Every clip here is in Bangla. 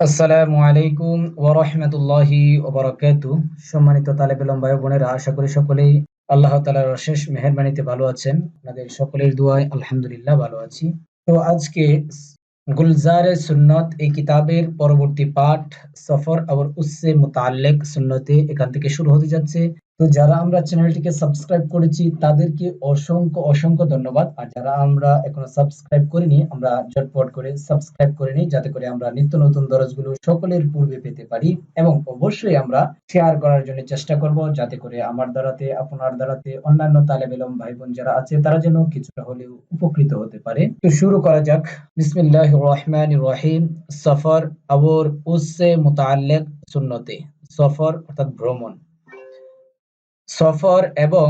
আসসালামু আলাইকুম ওরহমতুল্লাহি ওবরাকাতু সম্মানিত তালেবেলম ভাই বোনেরা, আশা করি সকলেই আল্লাহ তালার অশেষ মেহরবানিতে ভালো আছেন। আপনাদের সকলের দুয়ায় আলহামদুলিল্লাহ ভালো আছি। তো আজকে গুলজারে সুন্নত, এই কিতাবের পরবর্তী পাঠ সফর আবার উসে মোতাল্লেক সুন্নতে এখান থেকে শুরু হতে যাচ্ছে। তো যারা আমরা চ্যানেলটিকে সাবস্ক্রাইব করেছি, তাদেরকে অসংখ্য অসংখ্য ধন্যবাদ। আর যারা আমরা এখনও সাবস্ক্রাইব করিনি, আমরা ঝটপট করে সাবস্ক্রাইব করে নিই, যাতে করে আমরা নিত্য নতুন দরজগুলো সকলের পূর্বে পেতে পারি এবং অবশ্যই আমরা শেয়ার করার জন্য চেষ্টা করব, যাতে করে আমার দ্বারাতে, আপনার দ্বারাতে, অন্যান্য তালেব এলম ভাই বোন যারা আছে, তারা যেন কিছুটা হলেও উপকৃত হতে পারে। তো শুরু করা যাক। বিসমিল্লাহ রহমান রহিম। সফর, আবর উসে মুতাল্লেক সুন্নতে। সফর, অর্থাৎ ভ্রমণ। সফর এবং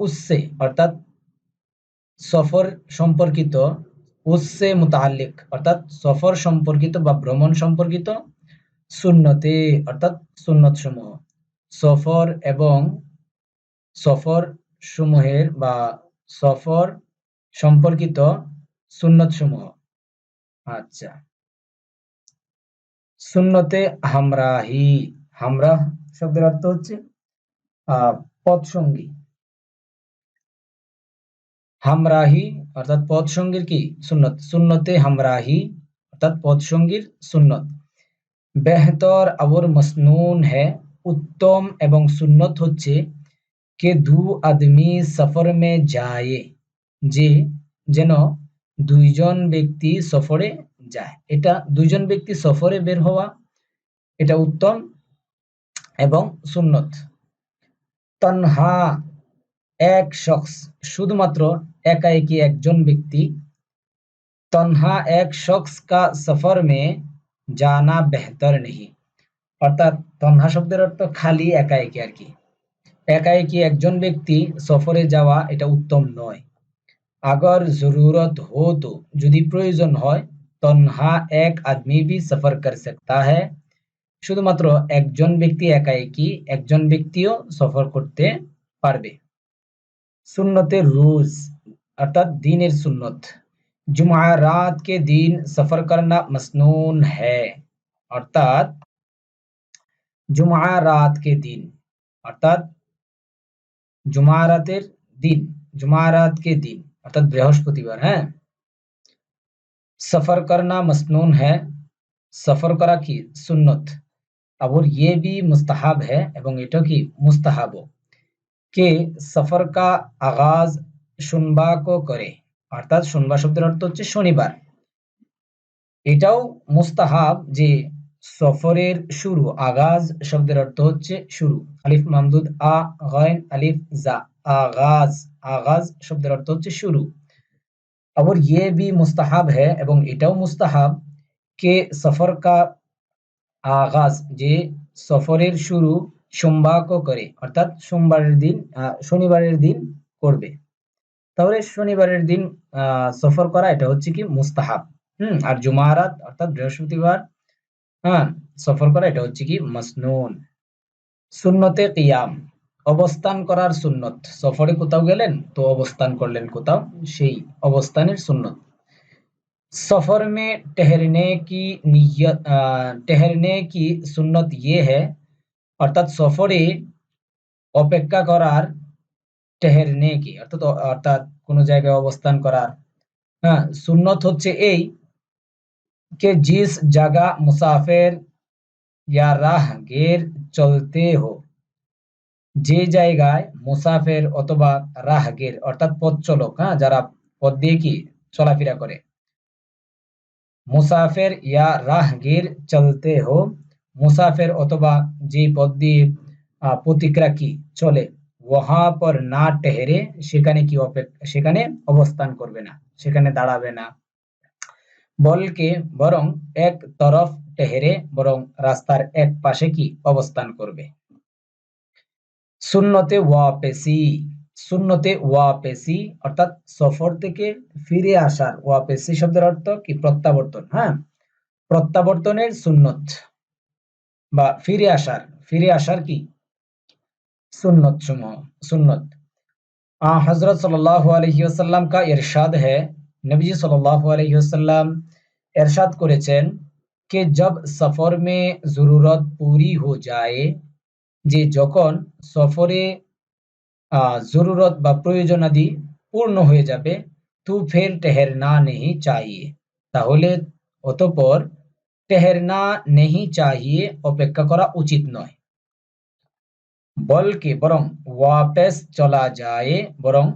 উসে অর্থাৎ সফর সম্পর্কিত উসে মুতাল্লিক অর্থাৎ সফর সম্পর্কিত বা ভ্রমণ সম্পর্কিত সুন্নতে, অর্থাৎ সুন্নত সমূহ সফর এবং সফর সমূহের বা সফর সম্পর্কিত সুন্নত সমূহ আচ্ছা। সুন্নতে হামরাহি হামরা শব্দের অর্থ হচ্ছে, আহ পদসঙ্গী। হামরাহি, অর্থাৎ পদসঙ্গীর কি? সুন্নত। সুন্নতে হামরাহি, অর্থাৎ পদসঙ্গীর সুন্নত। বেহতর আবর মসনুন হ্যাঁ উত্তম এবং সুন্নত হচ্ছে, কে দু আদমি সফর মে যায় যে যেন দুইজন ব্যক্তি সফরে যায়। এটা দুইজন ব্যক্তি সফরে বের হওয়া, এটা উত্তম এবং সুন্নত। তনহা এক শখস শুধুমাত্র একা একই একজন ব্যক্তি তনহা এক শখস কা সফর মে জানা বেহতর নেই অর্থাৎ তনহা শব্দের অর্থ খালি একা একই আর কি একা একই একজন ব্যক্তি সফরে যাওয়া এটা উত্তম নয় আগর জরুরত হো তো যদি প্রয়োজন হয় তনহা এক আদমি ভি সফর কর সকতা হ্যায় শুধুমাত্র একজন ব্যক্তি একা একই একজন ব্যক্তিও সফর করতে পারবে? সুন্নতের রোজ, অর্থাৎ দিনের সুন্নত। জুমারাত কে দিন সফর করনা মসনুন হ্যায়, অর্থাৎ জুমারাত কে দিন, অর্থাৎ জুমারাতের দিন জুমারাত কে দিন, অর্থাৎ বৃহস্পতিবার হ্যাঁ? সফর করনা মসনুন হ্যায়, সফর করা কি? সুন্নত। और ये भी मुस्तहब है এবং এটা কি মুস্তাহাব কে সফর কা আগাজ শুনবা কো করে অর্থাৎ শুনবা শব্দের অর্থ হচ্ছে শনিবার এটাও মুস্তাহাব যে সফরের শুরু আগাজ শব্দের অর্থ হচ্ছে শুরু আলিফ মামদুদ আ গায়ন আলিফ জা আগাজ আগাজ শব্দের অর্থ হচ্ছে শুরু আবার ইয়ে বি মুস্তাহাব হ্যাঁ এবং এটাও মুস্তাহাব কে সফর কা আগাজ, যে সফরের শুরু সোমবারও করে, অর্থাৎ সোমবারের দিন শনিবারের দিন করবে। তাহলে শনিবারের দিন সফর করা, এটা হচ্ছে কি? মুস্তাহাব। হুম, আর জুমারাত অর্থাৎ বৃহস্পতিবার হ্যাঁ সফর করা, এটা হচ্ছে কি? মসনুন। সুন্নতে কিয়াম। অবস্থান করার সুন্নত। সফরে কোথাও গেলেন, তো অবস্থান করলেন কোথাও? সেই অবস্থানের সুন্নত। सफर में ठहरने की नियत ठहरने की সুন্নত ইয়ে है অর্থাৎ সফরে অপেক্ষা করার টেহেরনে কি অর্থাৎ অর্থাৎ কোন জায়গায় অবস্থান করার হ্যাঁ সুন্নত হচ্ছে এই কে জিস জায়গা মুসাফের ইয়া রাহ গের চলতে হো যে জায়গায় মুসাফের অথবা রাহগের অর্থাৎ পথ চলক হ্যাঁ যারা পথ দিয়ে কি চলাফেরা করে মুসাফের ইয়া রাহগীর চলতে হো। মুসাফের অথবা যে পথ দিয়ে প্রতিক্রা কি চলে, ওহা পর না টেহেরে সেখানে কি সেখানে অবস্থান করবে না, সেখানে দাঁড়াবে না। বলকে বরং এক তরফ টেহেরে বরং রাস্তার এক পাশে কি অবস্থান করবে। সুন্নতে ওয়াপেসি। সুন্নতে ওয়াপেসি অর্থাৎ সফর থেকে ফিরে আসার ওয়াপেসি শব্দের অর্থ কি প্রত্যাবর্তন হ্যাঁ প্রত্যাবর্তনের সুন্নত বা ফিরে আসার ফিরে আসার কি সুন্নত সমূহ সুন্নত হজরত সাল্লাহ আলহিউসাল্লাম কা ইরশাদ হ্যাঁ নবীজি সাল্লাহ আলহিউসাল্লাম এরশাদ করেছেন कि जब सफर में जरूरत पूरी हो जाए যে যখন সফরে জরুরত বা প্রয়োজনাদি পূর্ণ হয়ে যাবে, তু ফের টেহেরনা নেহি চাহিয়ে। তাহলে অতপর টেহেরনা নেহি চাহিয়ে অপেক্ষা করা উচিত নয়। বলকে বরং ওয়াপেস চলা যায়, বরং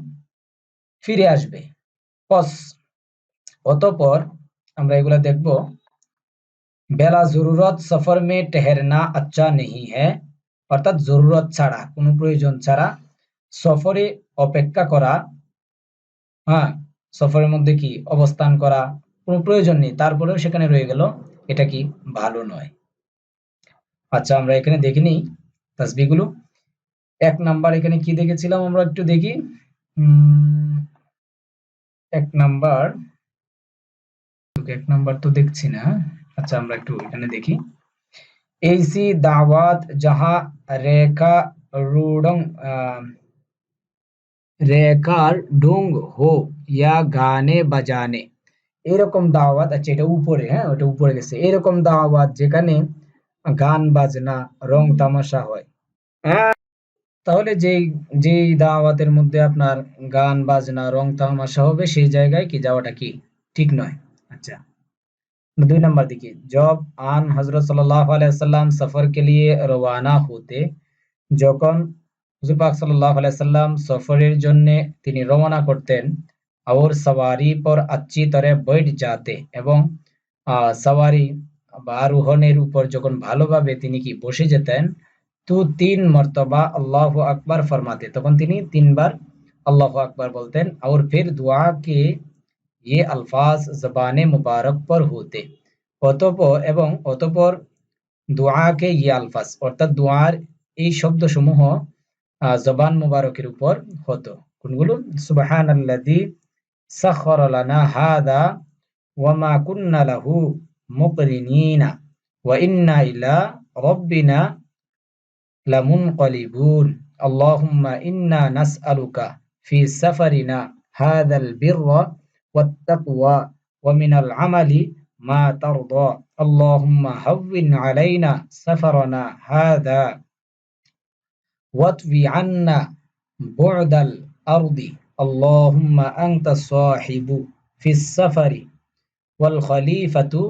ফিরে আসবে। পস। অতপর আমরা এগুলা দেখব। বেলা জরুরত সফর মে টেহেরনা আচ্ছা নেই হ্যাঁ অর্থাৎ জরুরত ছাড়া, কোনো প্রয়োজন ছাড়া সফরে অপেক্ষা করা হ্যাঁ সফরের মধ্যে কি অবস্থান করা কোনো প্রয়োজন নেই, তারপরেও সেখানে রয়ে গেল, এটা কি ভালো নয়। আচ্ছা আমরা এখানে দেখে নিই তাসবিগুলো এক নাম্বার এখানে কি দেখেছিলাম আমরা একটু দেখি? এক নাম্বার এক নাম্বার তো দেখছি না। আচ্ছা আমরা একটু এখানে দেখি। এইসি দাওয়াত, যাহা রেখা রুড়ং রেকার্ডুং হো, ইয়া গানে বাজানে। এরকম দাওয়াত আচ্ছা এটা উপরে হ্যাঁ ওটা উপরে গেছে। এরকম দাওয়াত যেখানে গান বাজনা, রং তামাশা হয়। হ্যাঁ, তাহলে যে যেই দাওয়াতের মধ্যে আপনার গান বাজনা, রং তামাশা হবে, সেই জায়গায় কি যাওয়াটা কি? ঠিক নয়। আচ্ছা। দুই নম্বর দিকে, জব আন হজরত সাল্লাহ আলাইসাল্লাম সফর কে লিয়ে রওয়ানা হতে, যখন হুজুর পাক সাল্লাল্লাহু আলাইহি সাল্লাম সফরের জন্য তিনি রওনা করতেন और सवारी पर अच्छी तरह बैठ जाते এবং সওয়ারি বা আরোহণের উপর যখন ভালোভাবে তিনি কি বসে যেতেন তো তিন মর্তবা আল্লাহ আকবার ফরমাতে তখন তিনি তিনবার আল্লাহ আকবার বলতেন और फिर दुआ के ये अल्फाज जबान मुबारक पर होते অতপর এবং অতপর দোয়াকে ইয়ে আলফাজ অর্থাৎ দোয়ার এই শব্দসমূহ জবান মুবারকের উপর হতো কোনগুলো সুবাহান আল্লাদি সাখর লানা হাদা ওয়ামা কুন্না লাহু মুকরিনিনা ওয়া ইন্না ইলা রব্বিনা লামুনকালিবুন আল্লাহুম্মা ইন্না নাসআলুকা ফি সাফারিনা হাদাল বিররা ওয়াত্তাকওয়া ওয়া মিনাল আমালি মা তারদা আল্লাহুম্মা হাওবিন আলাইনা সাফারানা হাদা ওয়াতবি আন্না বু'দাল আরদি আল্লাহুম্মা আনতা সাহিবু ফিস সাফারি ওয়াল খলিফাতু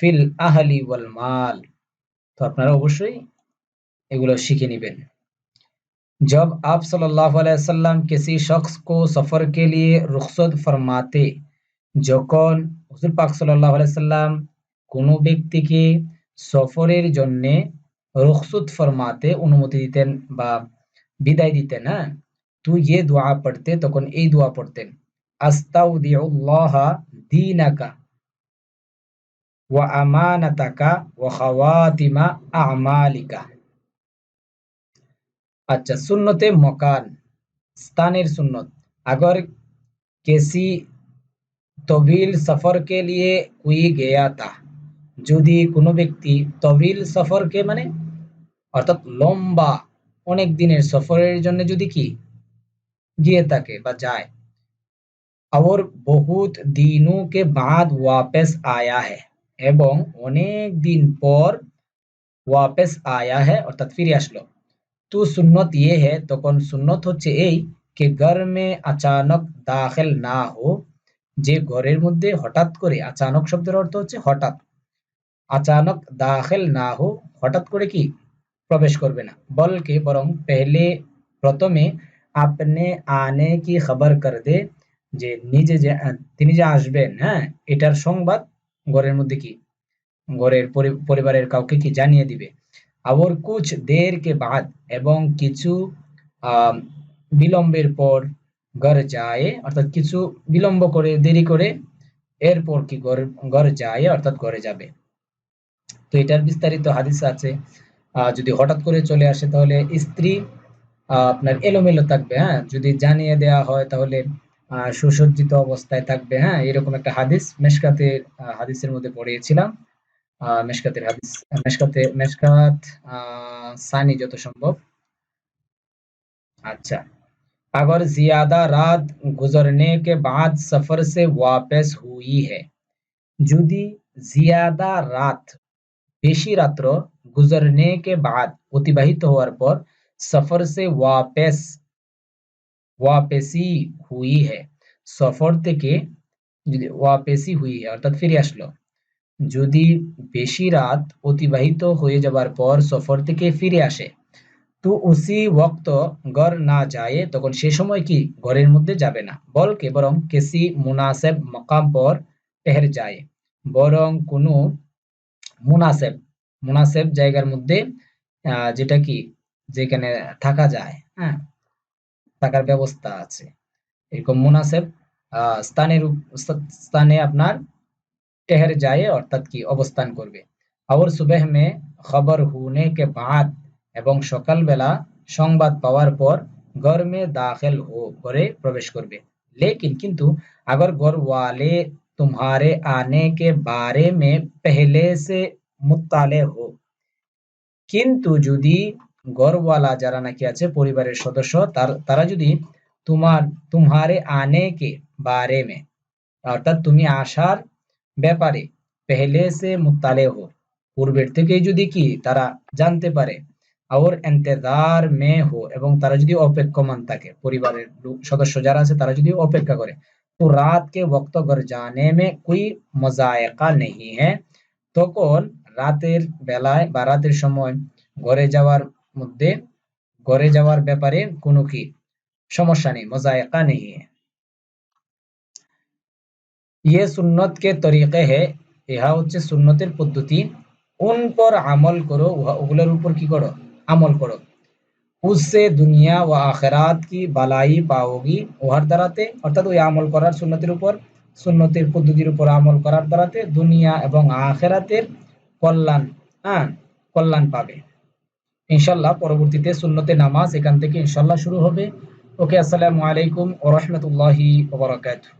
ফিল আহলি ওয়াল মাল তো আপনারা অবশ্যই এগুলো শিখে নেবেন जब आप सल्लल्लाहु अलैहि वसल्लम किसी शख्स को सफ़र के लिए रुखसत फरमाते যখন হুজুর পাক সাল্লাল্লাহু আলাইহি সাল্লাম কোনো ব্যক্তিকে সফরের জন্য রুখসুত ফরমাতে অনুমতি দিতেন বা বিদায় দিতেন হ্যাঁ তো ইয়ে দোয়া পড়তে তখন এই দোয়া পড়তেন আস্তাউদিউল্লাহ দীনাকা ওয়া আমানাতাকা ওয়া খাওয়াতিমা আমালিকা अच्छा सुन्नत मकान स्थानेर सुन्नत अगर किसी তবিল সফর কে লিয়ে কুই গেয়া তা যদি কোনো ব্যক্তি তবিল সফরকে মানে অর্থাৎ লম্বা অনেক দিনের সফরের জন্য যদি কি? গিয়ে থাকে বা যায়। আবার বহুত দিনুকে বাদ ওয়াপেস আয়া হে এবং অনেক দিন পর ওয়াপেস আয়া হে অর্থাৎ ফিরে আসলো। তু সুন্নত ইয়ে হে, তখন সুন্নত হচ্ছে এই কে ঘর মে আচানক দাখেল না হো, যে ঘরের মধ্যে হঠাৎ করে, আচানক শব্দের অর্থ হচ্ছে হঠাৎ। আচানক দাখেল না হো, হঠাৎ করে কি? প্রবেশ করবে না। বলকে বরং পেহলে প্রথমে আপনি আনে কি খবর কর দে যে নিজে যে, তিনি যে আসবেন হ্যাঁ এটার সংবাদ ঘরের মধ্যে কি? ঘরের পরিবারের কাউকে কি জানিয়ে দিবে? আবার কুছ দের কে বাদ এবং কিছু বিলম্বের পর ঘর যায়, অর্থাৎ কিছু বিলম্ব করে, দেরি করে, এরপর কি ঘর যায়, অর্থাৎ ঘরে যাবে। তো এটার বিস্তারিত হাদিস আছে। যদি হঠাৎ করে চলে আসে তাহলে স্ত্রী আপনার এলোমেলো থাকবে হ্যাঁ যদি জানিয়ে দেওয়া হয় তাহলে সুসজ্জিত অবস্থায় থাকবে হ্যাঁ এরকম একটা হাদিস মেশকাতের হাদিসের মধ্যে পড়িয়েছিলাম মেশকাতের হাদিস মেশকাতে মেশকাত সানি যত সম্ভব আচ্ছা अगर ज्यादा रात गुजरने के बाद सफर से वापस हुई है যদি জিয়াদা রাত বেশি রাত্র গুজরনে কে বাদ অতিবাহিত হওয়ার পর সফর সে ওয়াপেস ওয়াপেসি হুই হ্যায় সফর থেকে যদি ওয়াপেসি হুই অর্থাৎ ফিরে আসলো যদি বেশি রাত অতিবাহিত হয়ে যাবার পর সফর থেকে ফিরে আসে তো উসি ওক্ত গর না যায় তখন সে সময় কি ঘরের মধ্যে যাবে না বলকে বরং কেসি মুনাসেব মকাম পর টেহের যায় বরং কোনো মুনাসেব মুনাসেব জায়গার মধ্যে যেটা কি যেখানে থাকা যায় হ্যাঁ থাকার ব্যবস্থা আছে এরকম মুনাসেব স্থানের স্থানে আপনার টেহের যায় অর্থাৎ কি অবস্থান করবে और सुबह में खबर होने के बाद এবং সকালবেলা সংবাদ পাওয়ার পর घर में दाखिल हो ঘরে প্রবেশ করবে लेकिन কিন্তু अगर घर वाले तुम्हारे आने के बारे में पहले से মুতালে হো কিন্তু যদি গরওয়ালা যারা নাকি আছে, পরিবারের সদস্য, তারা যদি তোমার, তোমারে আনে কে বারে মে, অর্থাৎ তুমি আসার ব্যাপারে, পেহলে সে মুতালে হো পূর্বের থেকে যদি কি, তারা জানতে পারে আর এন্তেদার মে হো, এবং তারা যদি অপেক্ষমান থাকে, পরিবারের সদস্য যারা আছে, তারা যদি অপেক্ষা করে, তো রাত কে ওক্ত ঘর জানে মে, কুই মজায়কা নেই হ্যাঁ তখন রাতের বেলায় বা রাতের সময় ঘরে যাওয়ার মধ্যে, ঘরে যাওয়ার ব্যাপারে কোনো কি সমস্যা নেই, মজায়কা নেই। ইয়ে সুন্নত কে তরিকে হে, ইহা হচ্ছে সুন্নতের পদ্ধতি। উন পর আমল করো ওগুলোর উপর কি করো? আমল করো। উসে দুনিয়া ও আখেরাত কি বালাই পাওগি? ওহার দ্বারাতে, অর্থাৎ ওই আমল করার সুন্নতির উপর, সুন্নতির পদ্ধতির উপর আমল করার দ্বারাতে দুনিয়া এবং আখেরাতের কল্যাণ হ্যাঁ কল্যাণ পাবে। ইনশাল্লাহ পরবর্তীতে সুন্নতে নামাজ এখান থেকে ইনশাল্লাহ শুরু হবে। ওকে, আসসালামু আলাইকুম ও রহমতুল্লাহি ওবরাকাতুহ